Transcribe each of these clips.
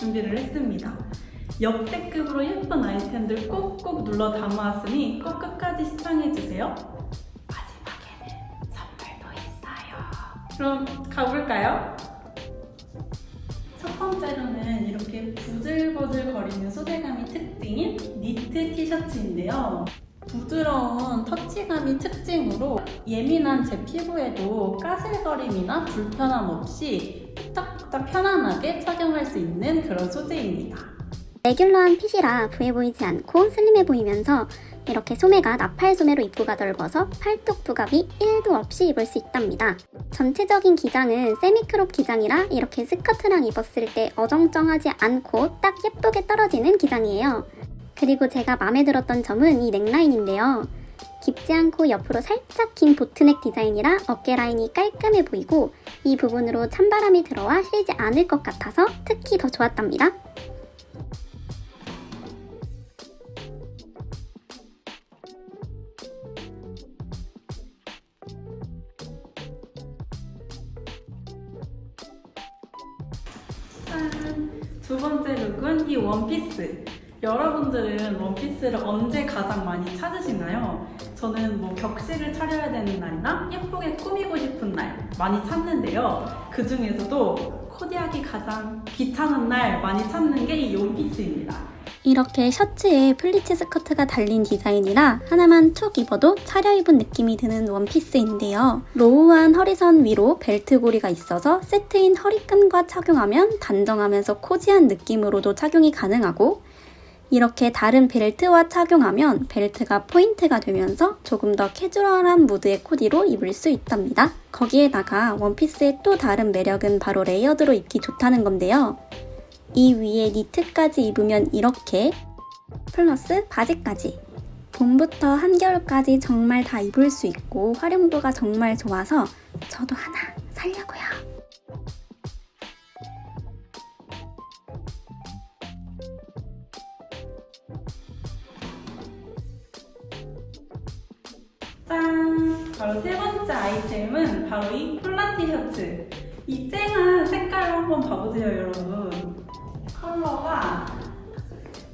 준비를 했습니다. 역대급으로 예쁜 아이템들 꼭꼭 눌러 담아왔으니 꼭 끝까지 시청해주세요. 마지막에는 선물도 있어요. 그럼 가볼까요? 첫 번째로는 이렇게 부들부들 거리는 소재감이 특징인 니트 티셔츠인데요. 부드러운 터치감이 특징으로 예민한 제 피부에도 까슬거림이나 불편함 없이 뚝 딱뚝딱 편안하게 착용할 수 있는 그런 소재입니다. 레귤러한 핏이라 부해 보이지 않고 슬림해 보이면서 이렇게 소매가 나팔 소매로 입구가 넓어서 팔뚝 부각이 1도 없이 입을 수 있답니다. 전체적인 기장은 세미크롭 기장이라 이렇게 스커트랑 입었을 때 어정쩡하지 않고 딱 예쁘게 떨어지는 기장이에요. 그리고 제가 마음에 들었던 점은 이 넥라인인데요. 깊지 않고 옆으로 살짝 긴 보트넥 디자인이라 어깨 라인이 깔끔해 보이고 이 부분으로 찬바람이 들어와 실지 않을 것 같아서 특히 더 좋았답니다. 짠! 두 번째 룩은 이 원피스. 여러분들은 원피스를 언제 가장 많이 찾으시나요? 저는 뭐 격식을 차려야 되는 날이나 예쁘게 꾸미고 싶은 날 많이 찾는데요. 그 중에서도 코디하기 가장 귀찮은 날 많이 찾는 게 이 원피스입니다. 이렇게 셔츠에 플리츠 스커트가 달린 디자인이라 하나만 툭 입어도 차려입은 느낌이 드는 원피스인데요. 로우한 허리선 위로 벨트 고리가 있어서 세트인 허리끈과 착용하면 단정하면서 코지한 느낌으로도 착용이 가능하고 이렇게 다른 벨트와 착용하면 벨트가 포인트가 되면서 조금 더 캐주얼한 무드의 코디로 입을 수 있답니다. 거기에다가 원피스의 또 다른 매력은 바로 레이어드로 입기 좋다는 건데요. 이 위에 니트까지 입으면 이렇게 플러스 바지까지 봄부터 한겨울까지 정말 다 입을 수 있고 활용도가 정말 좋아서 저도 하나 바로 세 번째 아이템은 바로 이 콜라 티셔츠. 이 쨍한 색깔을 한번 봐보세요, 여러분. 컬러가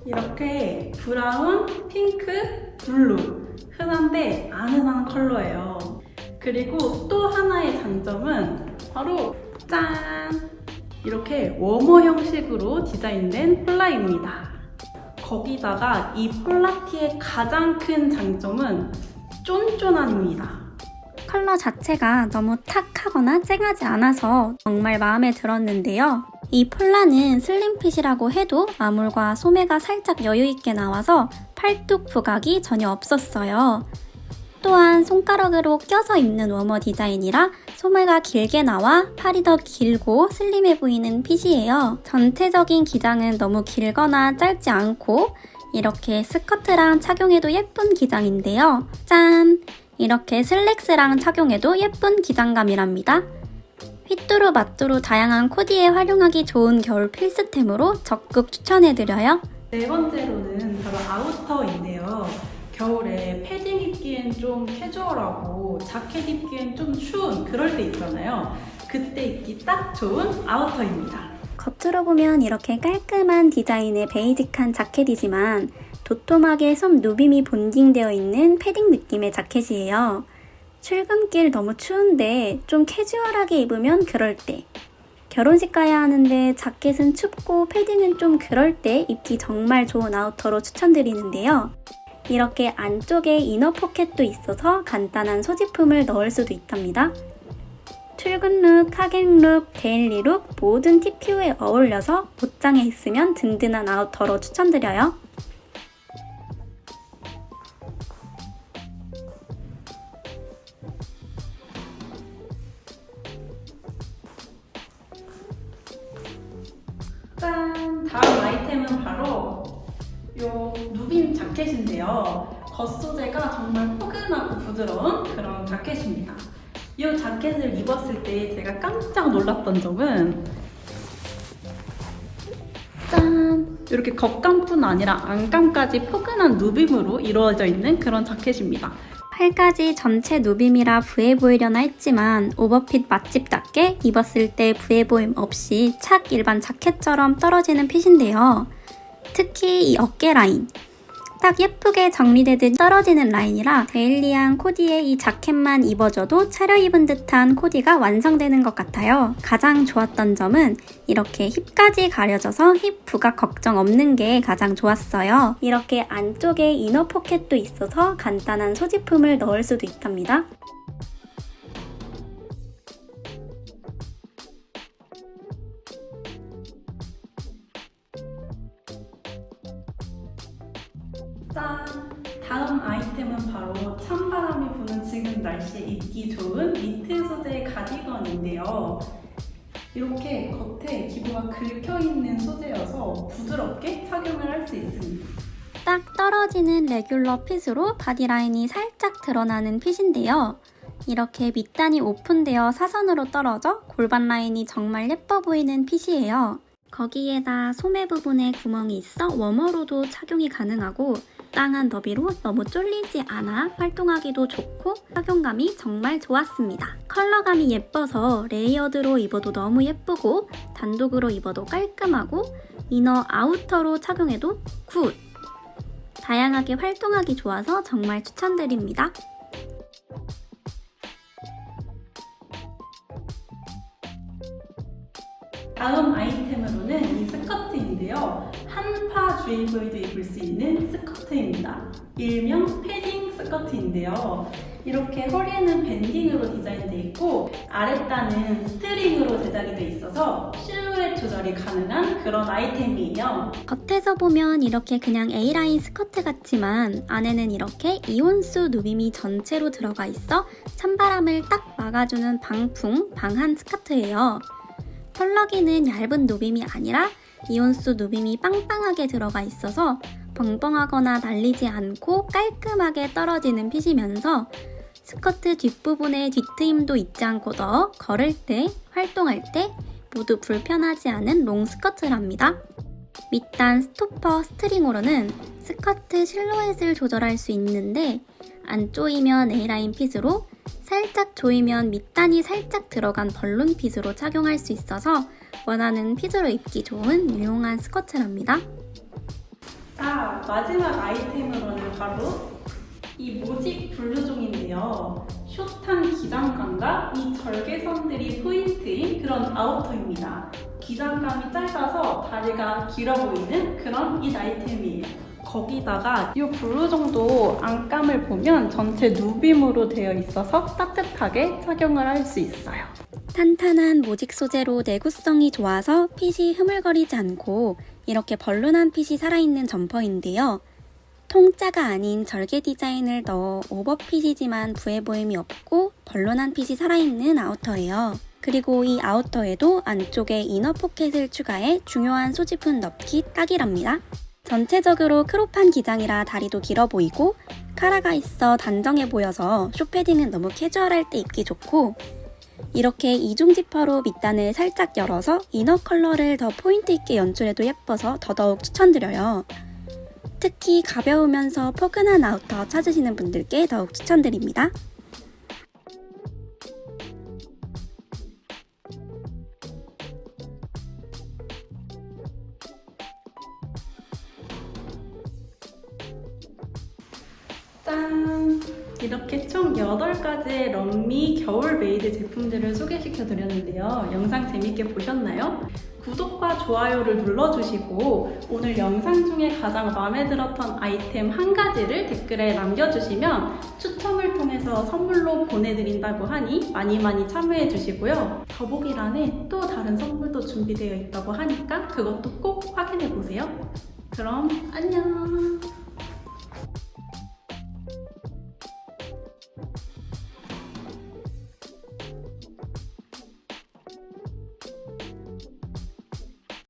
이렇게 브라운, 핑크, 블루. 흔한데 안 흔한 컬러예요. 그리고 또 하나의 장점은 바로 짠! 이렇게 워머 형식으로 디자인된 폴라입니다. 거기다가 이 폴라티의 가장 큰 장점은 쫀쫀함입니다. 컬러 자체가 너무 탁하거나 쨍하지 않아서 정말 마음에 들었는데요. 이 폴라는 슬림핏이라고 해도 아물과 소매가 살짝 여유있게 나와서 팔뚝 부각이 전혀 없었어요. 또한 손가락으로 껴서 입는 워머 디자인이라 소매가 길게 나와 팔이 더 길고 슬림해 보이는 핏이에요. 전체적인 기장은 너무 길거나 짧지 않고 이렇게 스커트랑 착용해도 예쁜 기장인데요. 짠! 이렇게 슬랙스랑 착용해도 예쁜 기장감이랍니다. 휘뚜루 마뚜루 다양한 코디에 활용하기 좋은 겨울 필수템으로 적극 추천해드려요. 네 번째로는 바로 아우터인데요. 겨울에 패딩 입기엔 좀 캐주얼하고 자켓 입기엔 좀 추운 그럴 때 있잖아요. 그때 입기 딱 좋은 아우터입니다. 겉으로 보면 이렇게 깔끔한 디자인의 베이직한 자켓이지만 도톰하게 솜 누빔이 본딩되어 있는 패딩 느낌의 자켓이에요. 출근길 너무 추운데 좀 캐주얼하게 입으면 그럴 때. 결혼식 가야 하는데 자켓은 춥고 패딩은 좀 그럴 때 입기 정말 좋은 아우터로 추천드리는데요. 이렇게 안쪽에 이너 포켓도 있어서 간단한 소지품을 넣을 수도 있답니다. 출근 룩, 하객 룩, 데일리 룩 모든 TPU에 어울려서 옷장에 있으면 든든한 아우터로 추천드려요. 자켓인데요. 겉소재가 정말 포근하고 부드러운 그런 자켓입니다. 이 자켓을 입었을 때 제가 깜짝 놀랐던 점은 짠! 이렇게 겉감뿐 아니라 안감까지 포근한 누빔으로 이루어져 있는 그런 자켓입니다. 팔까지 전체 누빔이라 부해 보이려나 했지만 오버핏 맛집답게 입었을 때 부해 보임 없이 착 일반 자켓처럼 떨어지는 핏인데요. 특히 이 어깨 라인. 딱 예쁘게 정리되듯 떨어지는 라인이라 데일리한 코디에 이 자켓만 입어줘도 차려입은 듯한 코디가 완성되는 것 같아요. 가장 좋았던 점은 이렇게 힙까지 가려져서 힙 부각 걱정 없는 게 가장 좋았어요. 이렇게 안쪽에 이너 포켓도 있어서 간단한 소지품을 넣을 수도 있답니다. 짠! 다음 아이템은 바로 찬바람이 부는 지금 날씨에 입기 좋은 니트 소재의 가디건인데요. 이렇게 겉에 기부가 긁혀있는 소재여서 부드럽게 착용을 할 수 있습니다. 딱 떨어지는 레귤러 핏으로 바디라인이 살짝 드러나는 핏인데요. 이렇게 밑단이 오픈되어 사선으로 떨어져 골반 라인이 정말 예뻐 보이는 핏이에요. 거기에다 소매 부분에 구멍이 있어 웜어로도 착용이 가능하고 땅한 너비로 너무 쫄리지 않아 활동하기도 좋고 착용감이 정말 좋았습니다. 컬러감이 예뻐서 레이어드로 입어도 너무 예쁘고 단독으로 입어도 깔끔하고 이너 아우터로 착용해도 굿! 다양하게 활동하기 좋아서 정말 추천드립니다. 다음 아이템으로는 이 스커트인데요. 한파 주인부에도 입을 수 있는 스커트입니다. 일명 패딩 스커트인데요. 이렇게 허리에는 밴딩으로 디자인되어 있고 아랫단은 스트링으로 제작이 되어 있어서 실루엣 조절이 가능한 그런 아이템이에요. 겉에서 보면 이렇게 그냥 A라인 스커트 같지만 안에는 이렇게 이온수 누빔이 전체로 들어가 있어 찬바람을 딱 막아주는 방풍, 방한 스커트예요. 펄럭이는 얇은 누빔이 아니라 이온수 누빔이 빵빵하게 들어가 있어서 벙벙하거나 날리지 않고 깔끔하게 떨어지는 핏이면서 스커트 뒷부분에 뒤트임도 있지 않고 더 걸을 때, 활동할 때 모두 불편하지 않은 롱 스커트랍니다. 밑단 스토퍼 스트링으로는 스커트 실루엣을 조절할 수 있는데 안 조이면 A라인 핏으로 살짝 조이면 밑단이 살짝 들어간 벌룬 핏으로 착용할 수 있어서 원하는 핏으로 입기 좋은 유용한 스커트랍니다. 자, 마지막 아이템으로는 바로 이 모직 블루종인데요. 숏한 기장감과 이 절개선들이 포인트인 그런 아우터입니다. 기장감이 짧아서 다리가 길어 보이는 그런 이 아이템이에요. 거기다가 이 블루종도 안감을 보면 전체 누빔으로 되어 있어서 따뜻하게 착용을 할 수 있어요. 탄탄한 모직 소재로 내구성이 좋아서 핏이 흐물거리지 않고 이렇게 벌룬한 핏이 살아있는 점퍼인데요. 통짜가 아닌 절개 디자인을 넣어 오버핏이지만 부해 보임이 없고 벌룬한 핏이 살아있는 아우터예요. 그리고 이 아우터에도 안쪽에 이너 포켓을 추가해 중요한 소지품 넣기 딱이랍니다. 전체적으로 크롭한 기장이라 다리도 길어 보이고 카라가 있어 단정해 보여서 쇼패딩은 너무 캐주얼할 때 입기 좋고 이렇게 이중 지퍼로 밑단을 살짝 열어서 이너 컬러를 더 포인트 있게 연출해도 예뻐서 더더욱 추천드려요. 특히 가벼우면서 포근한 아우터 찾으시는 분들께 더욱 추천드립니다. 짠! 이렇게 총 8가지의 런미 겨울 메이드 제품들을 소개시켜 드렸는데요. 영상 재밌게 보셨나요? 구독과 좋아요를 눌러주시고 오늘 영상 중에 가장 마음에 들었던 아이템 한 가지를 댓글에 남겨주시면 추첨을 통해서 선물로 보내드린다고 하니 많이 많이 참여해 주시고요. 더보기란에 또 다른 선물도 준비되어 있다고 하니까 그것도 꼭 확인해 보세요. 그럼 안녕!